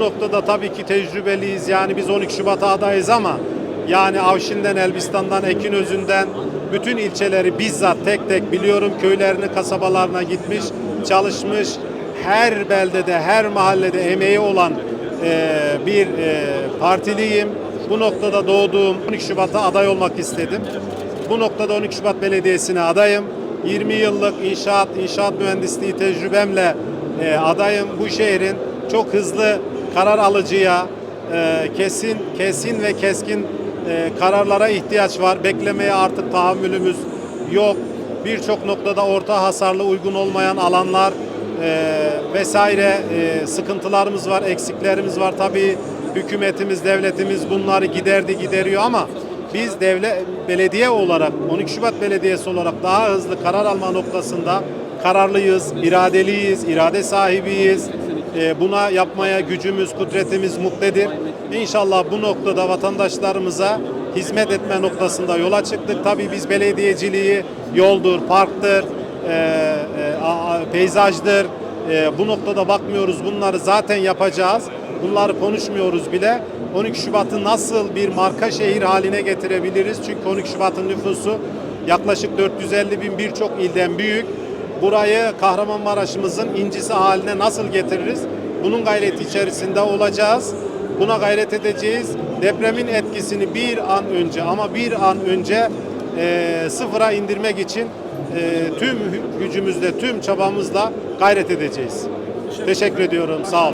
noktada tabii ki tecrübeliyiz. Yani biz 12 Şubat'a adayız ama yani Avşin'den, Elbistan'dan, Ekinözü'nden bütün ilçeleri bizzat tek tek biliyorum. Köylerini, kasabalarına gitmiş, çalışmış. Her beldede, her mahallede emeği olan e, bir e, partiliyim. Bu noktada doğduğum 12 Şubat'a aday olmak istedim. Bu noktada 12 Şubat Belediyesi'ne adayım. 20 yıllık inşaat, inşaat mühendisliği tecrübemle e, adayım. Bu şehrin çok hızlı karar alıcıya, e, kesin kesin ve keskin e, kararlara ihtiyaç var. Beklemeye artık tahammülümüz yok. Birçok noktada orta hasarlı uygun olmayan alanlar e, vesaire sıkıntılarımız var, eksiklerimiz var. Tabii hükümetimiz, devletimiz bunları giderdi, gideriyor ama biz devlet belediye olarak 12 Şubat Belediyesi olarak daha hızlı karar alma noktasında kararlıyız, iradeliyiz, irade sahibiyiz. E, buna yapmaya gücümüz, kudretimiz muktedir. İnşallah bu noktada vatandaşlarımıza hizmet etme noktasında yola çıktık. Tabii biz belediyeciliği yoldur, parktır, e, e, peyzajdır. E, bu noktada bakmıyoruz. Bunları zaten yapacağız. Bunları konuşmuyoruz bile. 12 Şubat'ı nasıl bir marka şehir haline getirebiliriz? Çünkü 12 Şubat'ın nüfusu yaklaşık 450 bin birçok ilden büyük. Burayı Kahramanmaraş'ımızın incisi haline nasıl getiririz? Bunun gayreti içerisinde olacağız. Buna gayret edeceğiz. Depremin etkisini bir an önce ama bir an önce e, sıfıra indirmek için e, tüm gücümüzle, tüm çabamızla gayret edeceğiz. Teşekkür ediyorum. Sağ olun.